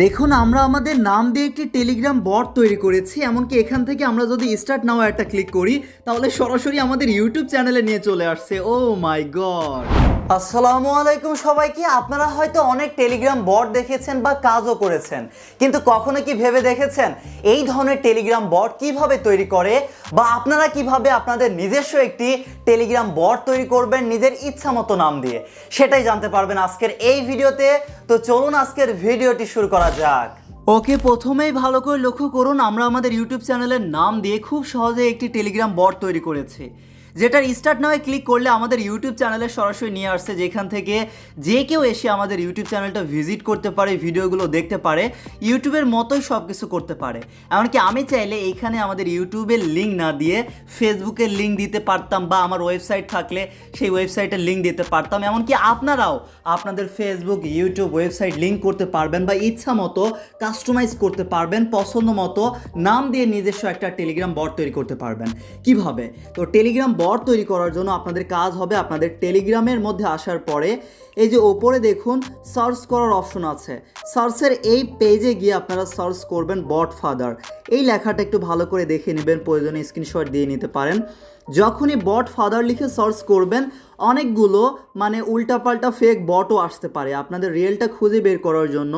দেখুন, আমরা আমাদের নাম দিয়ে একটি টেলিগ্রাম বট তৈরি করেছি, এমনকি এখান থেকে আমরা যদি স্টার্ট নাও একটা ক্লিক করি, তাহলে সরাসরি আমাদের ইউটিউব চ্যানেলে নিয়ে চলে আসছে। ও মাই গড আসসালামু আলাইকুম সবাইকে। আপনারা হয়তো অনেক টেলিগ্রাম বট দেখেছেন বা কাজও করেছেন, কিন্তু কখনো কি ভেবে দেখেছেন এই ধরনের টেলিগ্রাম বট কীভাবে তৈরি করে বা আপনারা কীভাবে আপনাদের নিজস্ব একটি টেলিগ্রাম বট তৈরি করবেন নিজের ইচ্ছা মতো নাম দিয়ে? সেটাই জানতে পারবেন আজকের এই ভিডিওতে। তো চলুন আজকের ভিডিওটি শুরু করা যাক। ওকে, প্রথমেই ভালো করে লক্ষ্য করুন, আমরা আমাদের ইউটিউব চ্যানেলের নাম দিয়ে খুব সহজে একটি টেলিগ্রাম বট তৈরি করেছি। যেটার স্টার্ট নামে ক্লিক করলে আমাদের ইউটিউব চ্যানেলে সরাসরি নিয়ে আসছে, যেখান থেকে যে কেউ এসে আমাদের ইউটিউব চ্যানেলটা ভিজিট করতে পারে ভিডিওগুলো দেখতে পারে ইউটিউবের মতোই সব কিছু করতে পারে। এমনকি আমি চাইলে এইখানে আমাদের ইউটিউবের লিঙ্ক না দিয়ে ফেসবুকের লিঙ্ক দিতে পারতাম বা আমার ওয়েবসাইট থাকলে সেই ওয়েবসাইটের লিঙ্ক দিতে পারতাম। এমনকি আপনারাও আপনাদের ফেসবুক ইউটিউব ওয়েবসাইট লিঙ্ক করতে পারবেন বা ইচ্ছা মতো কাস্টমাইজ করতে পারবেন, পছন্দ মতো নাম দিয়ে নিজস্ব একটা টেলিগ্রাম বট তৈরি করতে পারবেন। কীভাবে? তো টেলিগ্রাম বট তৈরি করার জন্য আপনাদের কাজ হবে আপনাদের টেলিগ্রামের মধ্যে আসার পরে, এই যে ওপরে দেখুন, সার্চ করার অপশন আছে। সার্চের এই পেজে গিয়ে আপনারা সার্চ করবেন বট ফাদার। এই লেখাটা একটু ভালো করে দেখে নেবেন, প্রয়োজনে স্ক্রিনশট দিয়ে নিতে পারেন। যখনই বট ফাদার লিখে সার্চ করবেন, অনেকগুলো মানে উল্টাপাল্টা ফেক বটও আসতে পারে। আপনাদের রিয়েলটা খুঁজে বের করার জন্য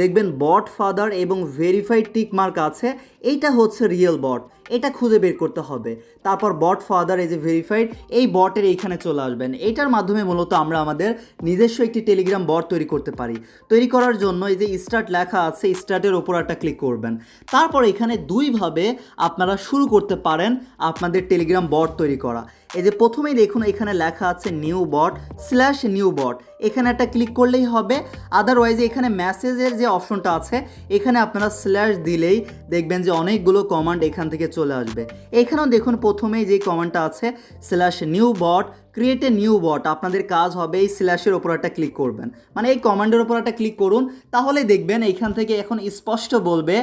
দেখবেন বট ফাদার এবং ভেরিফাইড টিক মার্ক আছে। এইটা হচ্ছে রিয়েল বট এটা খুঁজে বের করতে হবে। তারপর বট ফাদার এই যে ভেরিফাইড এই বটের এইখানে চলে আসবেন। এইটার মাধ্যমে মূলত আমরা আমাদের নিজস্ব একটি টেলিগ্রাম বট তৈরি করতে পারি। তৈরি করার জন্য এই যে স্টার্ট লেখা আছে স্টার্টের ওপর একটা ক্লিক করবেন। তারপর এখানে দুইভাবে আপনারা শুরু করতে পারেন আপনাদের টেলিগ্রাম বট তৈরি করা। এই যে প্রথমেই দেখুন এখানে লেখা আছে new bot slash new bot. এখানে একটা ক্লিক করলেই হবে। আদারওয়াইজ এখানে মেসেজের যে অপশনটা আছে, এখানে আপনারা স্ল্যাশ দিলেই দেখবেন যে অনেকগুলো কমান্ড এখান থেকে চলে আসবে। এখানেও দেখুন প্রথমেই যে কমান্ডটা আছে, slash new bot, create a new bot. আপনাদের কাজ হবে এই স্ল্যাশের ওপর একটা ক্লিক করবেন। মানে এই কমান্ডের ওপর একটা ক্লিক করুন, তাহলে দেখবেন এইখান থেকে এখন স্পষ্ট বলবে,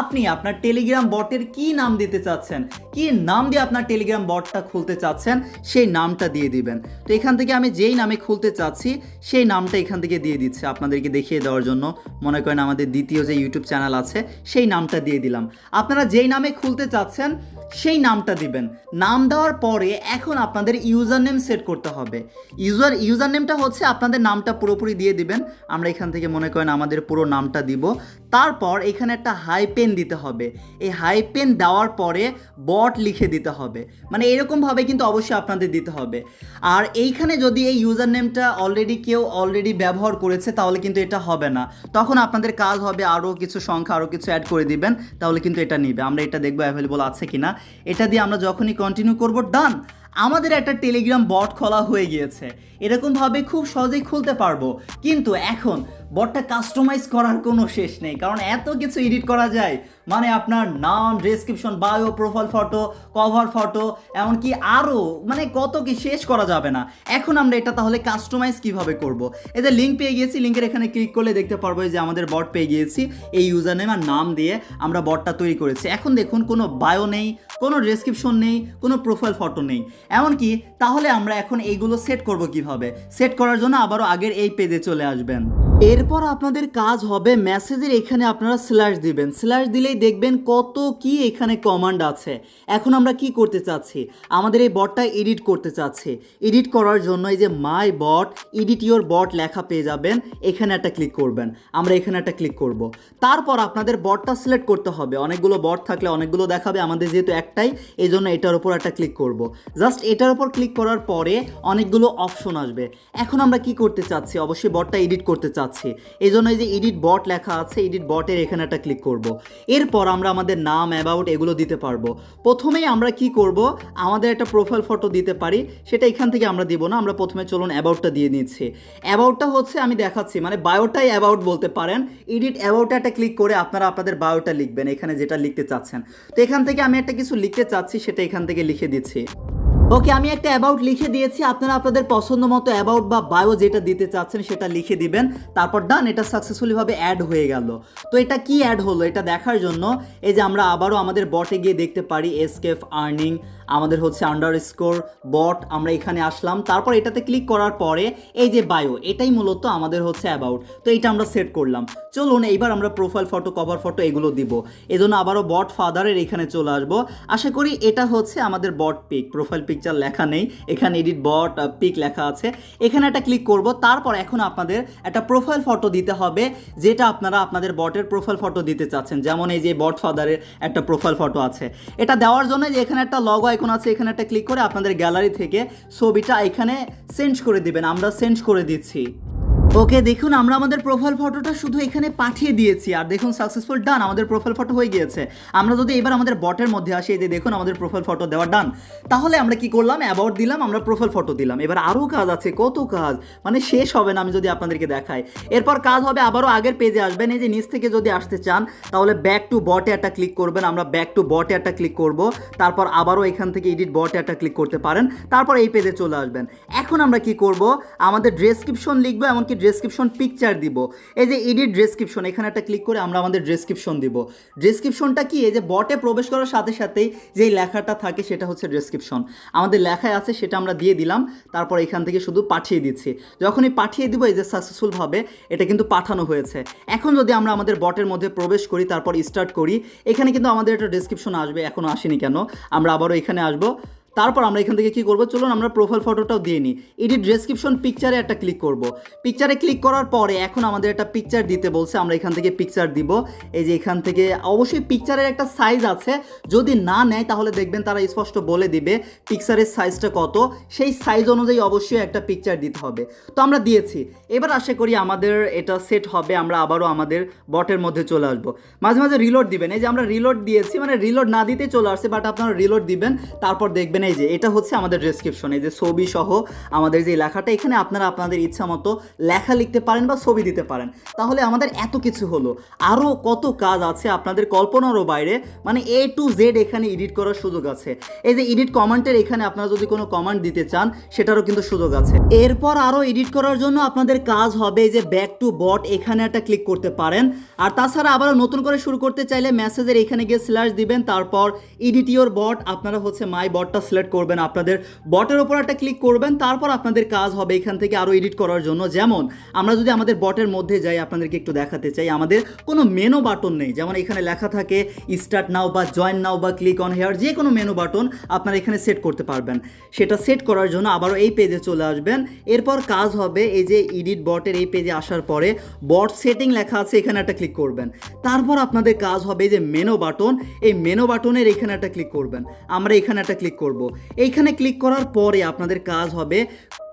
আপনি আপনার টেলিগ্রাম বটের কি নাম দিতে চাচ্ছেন? কি নাম দিয়ে আপনার টেলিগ্রাম বটটা খুলতে চাচ্ছেন? সেই নামটা দিয়ে দিবেন। তো এখান থেকে আমি যেই নামে খুলতে চাচ্ছি, সেই নামটা এখান থেকে দিয়ে দিচ্ছে আপনাদেরকে দেখিয়ে দেওয়ার জন্য। মনে করেন আমাদের দ্বিতীয় যে ইউটিউব চ্যানেল আছে, সেই নামটা দিয়ে দিলাম। আপনারা যেই নামে খুলতে চাচ্ছেন সেই নামটা দিবেন। নাম দেওয়ার পরে এখন আপনাদের ইউজার নেম সেট করতে হবে। ইউজার ইউজার নেমটা হচ্ছে আপনাদের নামটা পুরোপুরি দিয়ে দিবেন। আমরা এখান থেকে মনে করেন আমাদের পুরো নামটা দিব। তারপর এখানে একটা হাই পেন দিতে হবে। এই হাই পেন দেওয়ার পরে বট লিখে দিতে হবে। মানে এরকমভাবে কিন্তু অবশ্যই আপনাদের দিতে হবে। আর এইখানে যদি এই ইউজার নেমটা অলরেডি কেউ অলরেডি ব্যবহার করেছে, তাহলে কিন্তু এটা হবে না। তখন আপনাদের কাজ হবে আরও কিছু সংখ্যা, আরও কিছু অ্যাড করে দিবেন, তাহলে কিন্তু এটা নিবে। আমরা এটা দেখব অ্যাভেলেবল আছে কিনা। এটা দিয়ে আমরা যখনই কন্টিনিউ করব ডান আমাদের একটা টেলিগ্রাম বট খোলা হয়ে গিয়েছে। এরকমভাবে খুব সহজেই খুলতে পারব। কিন্তু এখন বটটা কাস্টমাইজ করার কোনো শেষ নেই। কারণ এত কিছু এডিট করা যায় মানে আপনার নাম description bio profile photo cover photo এমনকি আরও মানে কত কি শেষ করা যাবে না। এখন আমরা এটা তাহলে কাস্টমাইজ কীভাবে করব? যে লিঙ্ক পেয়ে গিয়েছি, লিঙ্কের এখানে ক্লিক করলে দেখতে পারব যে আমাদের বট পেয়ে গিয়েছি। এই ইউজার নেম আর নাম দিয়ে আমরা বটটা তৈরি করেছি। এখন দেখুন, কোনো বায়ো নেই, কোনো ডেসক্রিপশন নেই, কোনো প্রোফাইল ফটো নেই। এমনকি তাহলে আমরা এখন এইগুলো সেট করব কীভাবে? সেট করার জন্য আবারও আগের এই পেজে চলে আসবেন। এরপর আপনাদের কাজ হবে মেসেজের এখানে আপনারা স্ল্যাশ দিবেন। স্ল্যাশ দিলেই দেখবেন কত কি এখানে কমান্ড আছে। এখন আমরা কি করতে চাচ্ছি? আমাদের এই বটটা এডিট করতে চাচ্ছি। এডিট করার জন্য এই যে মাই বট এডিট ইওর বট লেখা পেয়ে যাবেন। এখানে একটা ক্লিক করবেন। আমরা এখানে একটা ক্লিক করব। তারপর আপনাদের বটটা সিলেক্ট করতে হবে। অনেকগুলো বট থাকলে অনেকগুলো দেখাবে। আমাদের যেহেতু একটাই এই জন্য এটার উপর একটা ক্লিক করব। জাস্ট এটার উপর ক্লিক করার পরে অনেকগুলো অপশন আসবে। এখন আমরা কি করতে চাচ্ছি? অবশ্যই বটটা এডিট করতে চাচ্ছি। এই জন্য এই যে এডিট বট লেখা আছে এডিট বটের এখানে একটা ক্লিক করব। এরপর আমরা আমাদের নাম অ্যাবাউট এগুলো দিতে পারব। প্রথমেই আমরা কি করব? আমাদের একটা প্রোফাইল ফটো দিতে পারি। সেটা এখান থেকে আমরা দিব না, আমরা প্রথমে চলুন অ্যাবাউটটা দিয়ে নিচ্ছি। অ্যাবাউটটা হচ্ছে, আমি দেখাচ্ছি মানে বায়োটাই অ্যাবাউট বলতে পারেন। এডিট অ্যাবাউটে একটা ক্লিক করে আপনারা আপনাদের বায়োটা লিখবেন, এখানে যেটা লিখতে চাচ্ছেন। তো এখান থেকে আমি একটা কিছু লিখতে চাচ্ছি, সেটা এখান থেকে লিখে দিচ্ছি। ওকে, আমি একটা অ্যাবাউট লিখে দিয়েছি। আপনারা আপনাদের পছন্দ মতো অ্যাবাউট বা বায়ো যেটা দিতে চাচ্ছেন সেটা লিখে দিবেন। তারপর ডান এটা সাকসেসফুলিভাবে অ্যাড হয়ে গেল। তো এটা কি অ্যাড হলো? এটা দেখার জন্য এই যে আমরা আবারও আমাদের বটে গিয়ে দেখতে পারি এসকেফ আর্নিং আমাদের হচ্ছে আন্ডার স্কোর বট আমরা এখানে আসলাম। তারপর এটাতে ক্লিক করার পরে এই যে বায়ো এটাই মূলত আমাদের হচ্ছে অ্যাবাউট তো এটা আমরা সেট করলাম। চলুন, এইবার আমরা প্রোফাইল ফটো কভার ফটো এগুলো দিব। এজন্য আবারও বট ফাদারের এখানে চলে আসব। আশা করি এটা হচ্ছে আমাদের বট পিক প্রোফাইল পিকচার লেখা নেই। এখানে এডিট বট পিক লেখা আছে। এখানে একটা ক্লিক করব। তারপর এখন আপনাদের একটা প্রোফাইল ফটো দিতে হবে, যেটা আপনারা আপনাদের বটের প্রোফাইল ফটো দিতে চাচ্ছেন। যেমন এই যে বট ফাদারের একটা প্রোফাইল ফটো আছে। এটা দেওয়ার জন্য যে এখানে একটা লগ আইকন আছে, এখানে একটা ক্লিক করে আপনাদের গ্যালারি থেকে ছবিটা এখানে সেন্ড করে দিবেন। আমরা সেন্ড করে দিচ্ছি। ওকে, দেখুন, আমরা আমাদের প্রোফাইল ফটোটা শুধু এখানে পাঠিয়ে দিয়েছি। আর দেখুন সাকসেসফুল ডান আমাদের প্রোফাইল ফটো হয়ে গিয়েছে। আমরা যদি এবার আমাদের বটের মধ্যে আসি, এই যে দেখুন, আমাদের প্রোফাইল ফটো দেওয়া ডান তাহলে আমরা কি করলাম? অ্যাবাউট দিলাম, আমরা প্রোফাইল ফটো দিলাম। এবার আরও কাজ আছে, কত কাজ? মানে শেষ হবে না, আমি যদি আপনাদেরকে দেখাই। এরপর কাজ হবে, আবারও আগের পেজে আসবেন, এই যে নিচ থেকে যদি আসতে চান, তাহলে ব্যাক টু বটে একটা ক্লিক করবেন। আমরা ব্যাক টু বটে একটা ক্লিক করব। তারপর আবারও এখান থেকে এডিট বটে একটা ক্লিক করতে পারেন। তারপর এই পেজে চলে আসবেন। এখন আমরা কি করব? আমাদের ডেসক্রিপশন লিখব, এমনকি ডেসক্রিপশন পিকচার দিব। এই যে এডিট ডেসক্রিপশন এখানে একটা ক্লিক করে আমরা আমাদের ডেসক্রিপশন দিব। ডেসক্রিপশনটা কি? এই যে বটে প্রবেশ করার সাথে সাথেই যেই লেখাটা থাকে সেটা হচ্ছে ডেসক্রিপশন আমাদের লেখায় আছে, সেটা আমরা দিয়ে দিলাম, তারপর এখান থেকে শুধু পাঠিয়ে দিচ্ছি। যখনই পাঠিয়ে দিব, এই যে সাকসেসফুলভাবে এটা কিন্তু পাঠানো হয়েছে। এখন যদি আমরা আমাদের বটের মধ্যে প্রবেশ করি, তারপর স্টার্ট করি, এখানে কিন্তু আমাদের একটা ডেসক্রিপশন আসবে এখনও আসেনি কেন? আমরা আবারও এখানে আসব। তারপর আমরা এখান থেকে কি করব? চলুন আমরা প্রোফাইল ফটোটাও দিয়ে নিই। এডিট ডেসক্রিপশন পিকচারে একটা ক্লিক করব। পিকচারে ক্লিক করার পরে এখন আমাদের একটা পিকচার দিতে বলছে, আমরা এখান থেকে পিকচার দিব। এই যে এখান থেকে অবশ্যই পিকচারের একটা সাইজ আছে। যদি না নেয়, তাহলে দেখবেন তারা স্পষ্ট বলে দিবে পিকচারের সাইজটা কত। সেই সাইজ অনুযায়ী অবশ্যই একটা পিকচার দিতে হবে। তো আমরা দিয়েছি। এবার আশা করি আমাদের এটা সেট হবে। আমরা আবারও আমাদের বটের মধ্যে চলে আসব। মাঝে মাঝে রিলোড দিবেন। এই যে আমরা রিলোড দিয়েছি মানে রিলোড না দিতে চলে আসছে বাট আপনারা রিলোড দিবেন। তারপর দেখবেন এই যে, এটা হচ্ছে আমাদের ডেসক্রিপশন এই যে ছবি সহ আমাদের যে লেখাটা, এখানে আপনারা আপনাদের ইচ্ছা মতো লেখা লিখতে পারেন বা ছবি দিতে পারেন। তাহলে আমাদের এত কিছু হলো। আরও কত কাজ আছে আপনাদের কল্পনারও বাইরে। মানে এ টু জেড এখানে এডিট করার সুযোগ আছে। এই যে এডিট কমেন্টের এখানে আপনারা যদি কোনো কমেন্ট দিতে চান, সেটারও কিন্তু সুযোগ আছে। এরপর আরও এডিট করার জন্য আপনাদের কাজ হবে যে ব্যাক টু বট এখানে একটা ক্লিক করতে পারেন। আর তাছাড়া আবারও নতুন করে শুরু করতে চাইলে মেসেজের এখানে গিয়ে স্ল্যাশ দিবেন। তারপর এডিট ইওর বট আপনারা হচ্ছে মাই বটটা সিলেক্ট করবেন আপনাদের বটের ওপর একটা ক্লিক করবেন, তারপর আপনাদের কাজ হবে এখান থেকে আরও এডিট করার জন্য। যেমন, আমরা যদি আমাদের বটের মধ্যে যাই, আপনাদেরকে একটু দেখাতে চাই, আমাদের কোনো মেনু বাটন নেই। যেমন, এখানে লেখা থাকে স্টার্ট নাও বা জয়েন নাও বা ক্লিক অন হেয়ার যে কোনো মেনু বাটন আপনারা এখানে সেট করতে পারবেন। সেটা সেট করার জন্য আবারও এই পেজে চলে আসবেন। এরপর কাজ হবে এই যে এডিট বটের এই পেজে আসার পরে বট সেটিং লেখা আছে, এখানে একটা ক্লিক করবেন। তারপর আপনাদের কাজ হবে এই যে মেনু বাটন এই মেনু বাটনের এখানে একটা ক্লিক করবেন। আমরা এখানে একটা ক্লিক করব। এইখানে ক্লিক করার পরে আপনাদের কাজ হবে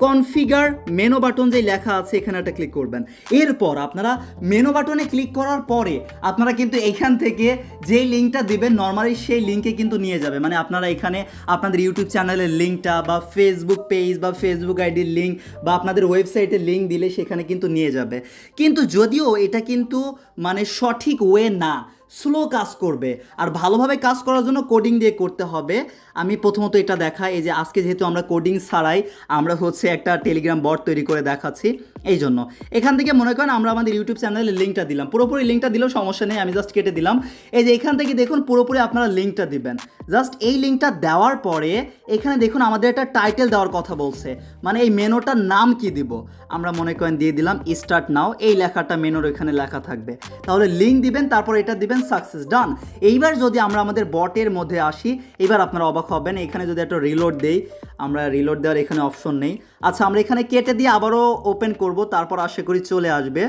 কনফিগার মেনো বাটন যেই লেখা আছে, এখানে একটা ক্লিক করবেন। এরপর আপনারা মেনো বাটনে ক্লিক করার পরে আপনারা কিন্তু এখান থেকে যেই লিঙ্কটা দিবেন নর্মালি সেই লিঙ্কে কিন্তু নিয়ে যাবে। মানে আপনারা এখানে আপনাদের ইউটিউব চ্যানেলের লিঙ্কটা বা ফেসবুক পেজ বা ফেসবুক আইডির লিঙ্ক বা আপনাদের ওয়েবসাইটের লিঙ্ক দিলে সেখানে কিন্তু নিয়ে যাবে। কিন্তু যদিও এটা কিন্তু মানে সঠিক ওয়ে না স্লো কাজ করবে। আর ভালোভাবে কাজ করার জন্য কোডিং দিয়ে করতে হবে। আমি প্রথমত এটা দেখাই, এই যে আজকে যেহেতু আমরা কোডিং ছাড়াই, আমরা হচ্ছে একটা টেলিগ্রাম বট তৈরি করে দেখাচ্ছি, এই জন্য। এখান থেকে মনে করেন আমরা আমাদের ইউটিউব চ্যানেলের লিঙ্কটা দিলাম। পুরোপুরি লিঙ্কটা দিলেও সমস্যা নেই, আমি জাস্ট কেটে দিলাম। এই যে এখান থেকে দেখুন, পুরোপুরি আপনারা লিঙ্কটা দিবেন। জাস্ট এই লিঙ্কটা দেওয়ার পরে, এখানে দেখুন আমাদের একটা টাইটেল দেওয়ার কথা বলছে। মানে এই মেনুটার নাম কি দিব? আমরা মনে করেন দিয়ে দিলাম স্টার্ট নাও এই লেখাটা মেনুর এখানে লেখা থাকবে। তাহলে লিঙ্ক দিবেন, তারপর এটা দিবেন সাকসেস ডান এইবার যদি আমরা আমাদের বটের মধ্যে আসি এবার আপনারা অবাক হবেন, এখানে যদি একটা রিলোড দেই, আমরা রিলোড দেওয়ার এখানে অপশন নেই। আচ্ছা আমরা এখানে কেটে দিয়ে আবারও ওপেন করব, তারপর আশা করি চলে আসবে।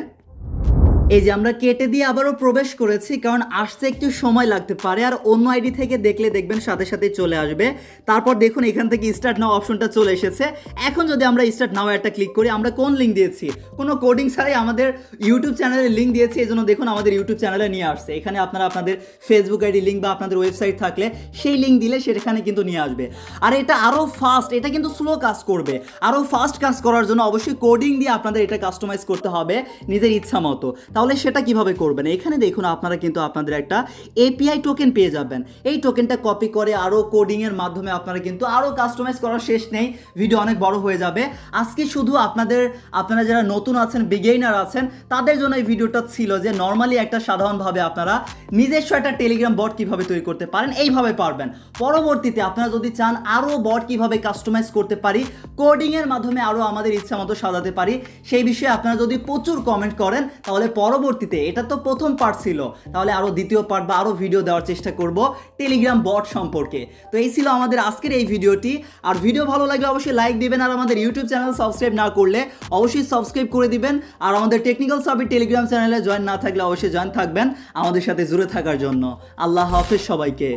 এই যে আমরা কেটে দিয়ে আবারও প্রবেশ করেছি, কারণ আসতে একটু সময় লাগতে পারে, আর অন্য আইডি থেকে দেখলে দেখবেন সাথে সাথে চলে আসবে। তারপর দেখুন এখান থেকে স্টার্ট নাও অপশনটা চলে এসেছে। এখন যদি আমরা স্টার্ট নাও একটা ক্লিক করি, আমরা কোন লিঙ্ক দিয়েছি? কোনো কোডিং ছাড়াই আমাদের ইউটিউব চ্যানেলের লিঙ্ক দিয়েছি এই জন্য দেখুন আমাদের ইউটিউব চ্যানেলে নিয়ে আসছে। এখানে আপনারা আপনাদের ফেসবুক আইডি লিঙ্ক বা আপনাদের ওয়েবসাইট থাকলে সেই লিঙ্ক দিলে সেখানে কিন্তু নিয়ে আসবে। আর এটা আরও ফাস্ট এটা কিন্তু স্লো কাজ করবে। আরও ফাস্ট কাজ করার জন্য অবশ্যই কোডিং দিয়ে আপনাদের এটা কাস্টমাইজ করতে হবে নিজের ইচ্ছা মতো। তাহলে সেটা কীভাবে করবেন? এখানে দেখুন আপনারা কিন্তু আপনাদের একটা এপিআই টোকেন পেয়ে যাবেন। এই টোকেনটা কপি করে আরও কোডিংয়ের মাধ্যমে আপনারা কিন্তু আরও কাস্টমাইজ করার শেষ নেই। ভিডিও অনেক বড় হয়ে যাবে। আজকে শুধু আপনাদের, আপনারা যারা নতুন আছেন বিগেইনার আছেন, তাদের জন্য এই ভিডিওটা ছিল যে নর্মালি একটা সাধারণভাবে আপনারা নিজস্ব একটা টেলিগ্রাম বট কীভাবে তৈরি করতে পারেন, এইভাবে পারবেন। পরবর্তীতে আপনারা যদি চান আরও বট কীভাবে কাস্টমাইজ করতে পারি কোডিংয়ের মাধ্যমে আরও আমাদের ইচ্ছা মতো সাজাতে পারি, সেই বিষয়ে আপনারা যদি প্রচুর কমেন্ট করেন, তাহলে পরবর্তীতে এটা তো প্রথম পার্ট ছিল, তাহলে আরও দ্বিতীয় পার্ট বা আরও ভিডিও দেওয়ার চেষ্টা করব টেলিগ্রাম বট সম্পর্কে। তো এই ছিল আমাদের আজকের এই ভিডিওটি আর ভিডিও ভালো লাগলে অবশ্যই লাইক দিবেন আর আমাদের ইউটিউব চ্যানেল সাবস্ক্রাইব না করলে অবশ্যই সাবস্ক্রাইব করে দিবেন। আর আমাদের টেকনিক্যাল সাবির টেলিগ্রাম চ্যানেলে জয়েন না থাকলে অবশ্যই জয়েন থাকবেন আমাদের সাথে জুড়ে থাকার জন্য। আল্লাহ হাফেজ সবাইকে।